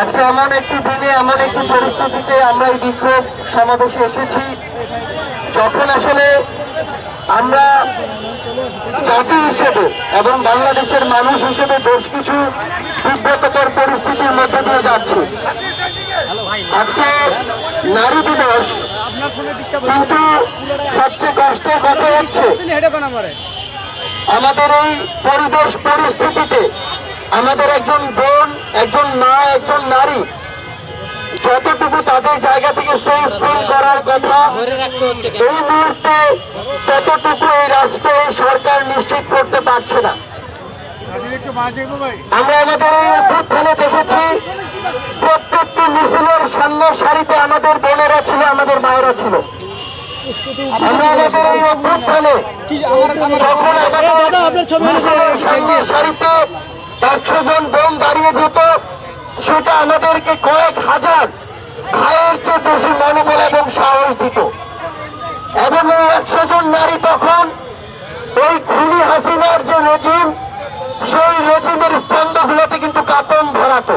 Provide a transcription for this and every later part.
আজকে এমন একটি দিনে, এমন একটি পরিস্থিতিতে আমরা এই বিক্ষোভ সমাবেশে এসেছি, যখন আসলে আমরা জাতি হিসেবে এবং বাংলাদেশের মানুষ হিসেবে বেশ কিছু বিব্রতকর পরিস্থিতির মধ্যে দিয়ে যাচ্ছি। আজকে নারী দিবস, কিন্তু সবচেয়ে কষ্টের কথা হচ্ছে, আমাদের এই পরিবেশ পরিস্থিতিতে আমাদের একজন বোন একজন মা একজন নারী। যতটুকু তাদের জায়গা থেকে সেই ফিল করার কথা এই মুহূর্তে ততটুকু এই রাষ্ট্র সরকার নিশ্চিত করতে পারছে না। আমরা আমাদের এই অভ্যুত্থানে দেখেছি প্রত্যেকটি মিছিলের সামনে সারিতে আমাদের বোনেরা ছিল আমাদের মায়েরা ছিল। আমরা আমাদের এই অভ্যুত্থানে যখন আমাদের সারিতে একশো জন বোন দাঁড়িয়ে যেত সেটা আমাদেরকে কয়েক হাজার ভাইয়ের চেয়ে বেশি মনোবল এবং সাহস দিত। এবং এই একশো জন নারী তখন ওই খুনি হাসিনার যে রেজিম সেই রেজিমের স্তম্ভগুলোতে কিন্তু কাপন ধরাতো।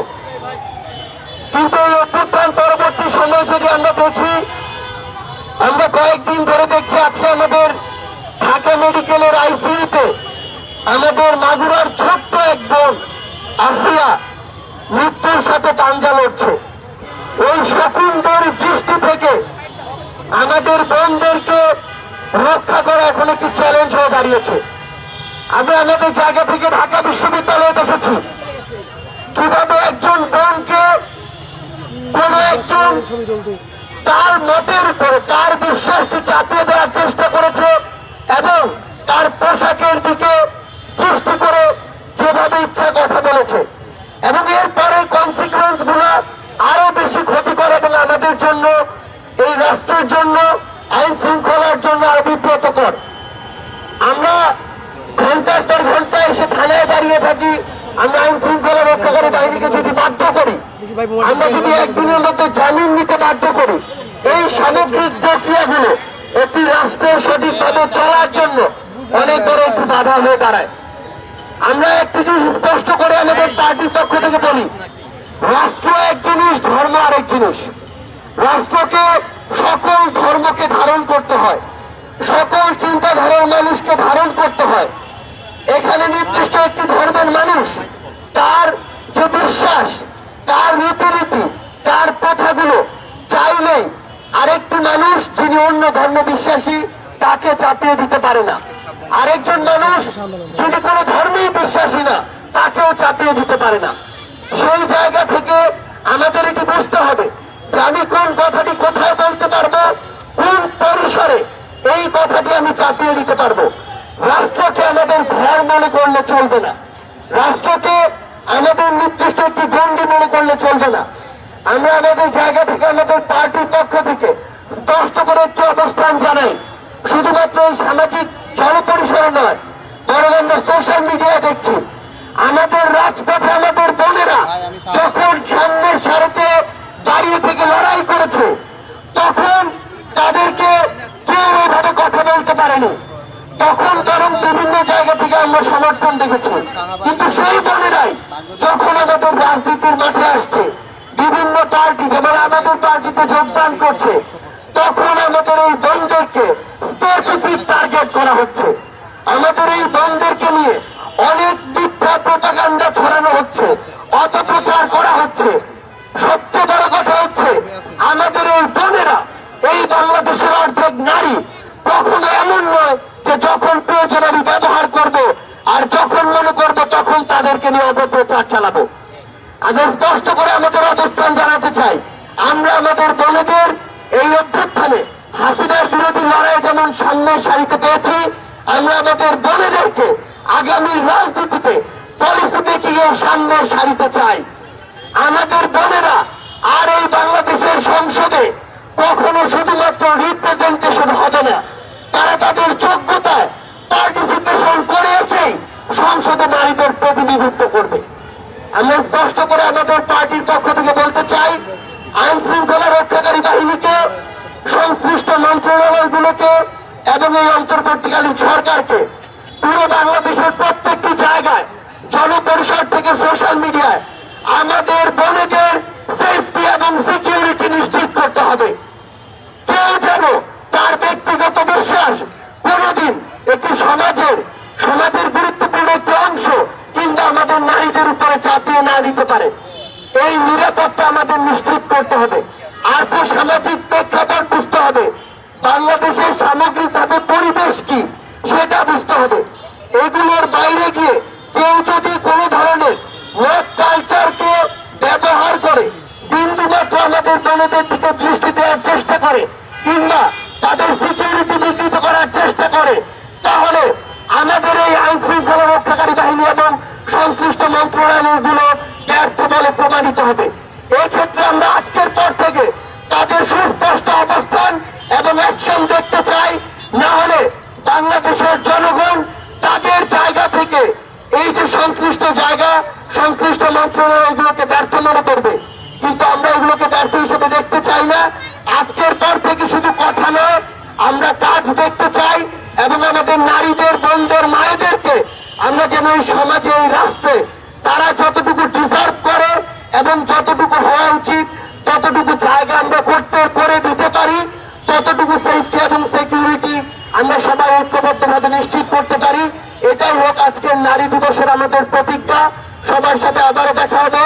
কিন্তু এই অভ্যুত্থান পরবর্তী সময় যদি আমরা দেখি, আমরা কয়েকদিন ধরে দেখছি আজকে আমাদের ঢাকা মেডিকেলের আইসিইউতে আমাদের মাগুরার ছোট্ট আসিয়া মৃত্যুর সাথে পাঞ্জা লড়ছে। ওই শকুনদের দৃষ্টি থেকে আমাদের বোনদেরকে রক্ষা করা এখন একটি চ্যালেঞ্জ হয়ে দাঁড়িয়েছে। আমরা আমাদের জায়গা থেকে ঢাকা বিশ্ববিদ্যালয়ে দেখেছি। কীভাবে একজন বোনকে কোন একজন তার মতের উপরে, তার বিশ্বাসকে চাপিয়ে দেওয়ার চেষ্টা করেছে এবং তার পোশাকের দিকে দৃষ্টি করে যেভাবে ইচ্ছা কথা বলেছে এবং এর পরের কনসিকুয়েন্সগুলো আরও বেশি ক্ষতিকর এবং আমাদের জন্য এই রাষ্ট্রের জন্য আইন শৃঙ্খলার জন্য আরও বিব্রতকর আমরা ঘণ্টার পর ঘণ্টা এসে থানায় দাঁড়িয়ে থাকি আমরা আইন শৃঙ্খলা রক্ষাকারী বাহিনীকে যদি বাধ্য করি, আমরা যদি একদিনের মধ্যে জামিন নিতে বাধ্য করি, এই সামগ্রিক প্রক্রিয়াগুলো একটি রাষ্ট্র সঠিকভাবে চলার জন্য অনেক বড় একটি বাধা হয়ে দাঁড়ায়। আমরা একটি জিনিস স্পষ্ট করে আমাদের পার্টির পক্ষ থেকে বলি, রাষ্ট্র এক জিনিস, ধর্ম আরেক জিনিস। রাষ্ট্রকে সকল ধর্মকে ধারণ করতে হয়, সকল চিন্তাধারার মানুষকে ধারণ করতে হয়। এখানে নির্দিষ্ট একটি ধর্মের মানুষ, তার যে বিশ্বাস, তার রীতিনীতি, তার প্রথাগুলো চাইলেই আরেকটি মানুষ যিনি অন্য ধর্ম বিশ্বাসী, তাকে চাপিয়ে দিতে পারে না। আরেকজন মানুষ যিনি কোনো ধর্মেই বিশ্বাসী না, তাকেও চাপিয়ে দিতে পারে না। সেই জায়গা থেকে আমাদের এটি বুঝতে হবে যে আমি কোন কথাটি কোথায় বলতে পারব, কোন পরিসরে এই কথাটি আমি চাপিয়ে দিতে পারব। রাষ্ট্রকে আমাদের ঘর মনে করলে চলবে না। রাষ্ট্রকে আমাদের নির্দিষ্ট একটি গন্ডি মনে করলে চলবে না। আমরা আমাদের জায়গা থেকে, আমাদের পার্টির পক্ষ থেকে স্পষ্ট করে একটি অবস্থান জানাই। শুধুমাত্র এই সামাজিক জনপরিসরে নয়, বরং আমরা সোশ্যাল মিডিয়ায় দেখছি। আমাদের রাজপথে আমাদের বোনেরা যখন সামনের সারিতে দাঁড়িয়ে থেকে লড়াই করেছে, তখন তাদেরকে কেউ এভাবে কথা বলতে পারেনি। বিভিন্ন জায়গা থেকে আমরা সমর্থন দেখেছি কিন্তু সেই বোনেরাই যখন আমাদের রাজনীতির মাঠে আসছে বিভিন্ন পার্টি যেমন আমাদের পার্টিতে যোগদান করছে তখন আমাদের এই বোনদেরকে স্পেসিফিক টার্গেট করা হচ্ছে আমাদের এই বোনদেরকে নিয়ে অনেক মিথ্যা প্রপাগান্ডা ছড়ানো হচ্ছে। অপপ্রচার করা তাদেরকে নিয়ে অপপ্রচার চালাবো। আমি স্পষ্ট করে আমাদের অবস্থান জানাতে চাই। আমরা আমাদের বোনেদের এই অভ্যুত্থানে হাসিনার বিরোধী লড়াই যেমন সামনের সারিতে পেয়েছি, আমরা আমাদের বোনেদেরকে আগামীর রাজনীতিতে পলিসি মেকিং এর সামনের সারিতে চাই। আমাদের বোনেরা আর এই বাংলাদেশের সংসদে কখনো শুধুমাত্র রিপ্রেজেন্টেশন হবে না। তারা তাদের যোগ্যতায় সংসদে প্রতিনিধিত্ব করবে। আমরা স্পষ্ট করে আমাদের পার্টির পক্ষ থেকে বলতে চাই, আইন শৃঙ্খলা রক্ষাকারী বাহিনীকে, সংশ্লিষ্ট মন্ত্রণালয়গুলোকে এবং এই অন্তর্বর্তীকালীন সরকারকে পুরো বাংলাদেশের প্রত্যেকটি জায়গায়, জনপরিষদ থেকে সোশ্যাল মিডিয়ায় আমাদের বোনেদের সেফটি এবং সিকিউরিটি নিশ্চিত করতে হবে কেউ যেন তার ব্যক্তিগত বিশ্বাস কোনদিন একটি সমাজের সমাজের গুরুত্বপূর্ণ একটি অংশ কিংবা আমাদের নারীদের উপরে চাপিয়ে না দিতে পারে নিরাপত্তা আমাদের নিশ্চিত করতে হবে। আর্থ সামাজিক প্রেক্ষাপট বুঝতে হবে। বাংলাদেশের সামগ্রিকভাবে পরিবেশ কি, সেটা বুঝতে হবে। এগুলোর বাইরে গিয়ে কেউ যদি কোনো ধরনের ওয়ার্ক কালচারকে ব্যবহার করে, বিন্দু মাত্র আমাদের বোনদের দিকে দৃষ্টি দেওয়ার চেষ্টা করে, কিংবা তাদের সিকিউরিটি বিকৃত করার চেষ্টা করে, তাহলে আমাদের এই আইন শৃঙ্খলা রক্ষাকারী বাহিনী এবং সংশ্লিষ্ট মন্ত্রণালয়গুলো ব্যর্থ বলে প্রমাণিত হবে। এক্ষেত্রে আমরা আজকের পর থেকে তাদের সুস্পষ্ট অবস্থান এবং অ্যাকশন দেখতে চাই। না হলে বাংলাদেশের জনগণ তাদের জায়গা থেকে এই যে সংশ্লিষ্ট জায়গা, সংশ্লিষ্ট মন্ত্রণালয়গুলোকে ব্যর্থ মনে করবে। কিন্তু আমরা এগুলোকে ব্যর্থ হিসেবে দেখতে চাই না। আজকের পর থেকে শুধু কথা নয়, আমরা কাজ দেখতে চাই এবং আমাদের নারীদের, বোনদের, মায়েদেরকে আমরা যেন এই সমাজে, এই রাষ্ট্রে তারা যতটুকু ডিজার্ভ করে এবং যতটুকু করে দিতে পারি, ততটুকু সেফটি এবং সিকিউরিটি আমরা সবাই ঐক্যবদ্ধভাবে নিশ্চিত করতে পারি। এটাই হোক আজকের নারী দিবসের আমাদের প্রতিজ্ঞা। সবার সাথে আবারও দেখা হবে।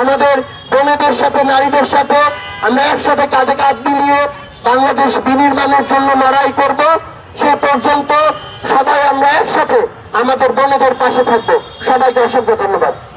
আমাদের বোনেদের সাথে, নারীদের সাথে আমরা একসাথে কাঁধে কাঁধ মিলিয়ে বাংলাদেশ বিনির্মাণের জন্য লড়াই করব। সে পর্যন্ত সবাই আমরা একসাথে আমাদের বোনেদের পাশে থাকব। সবাইকে অসংখ্য ধন্যবাদ।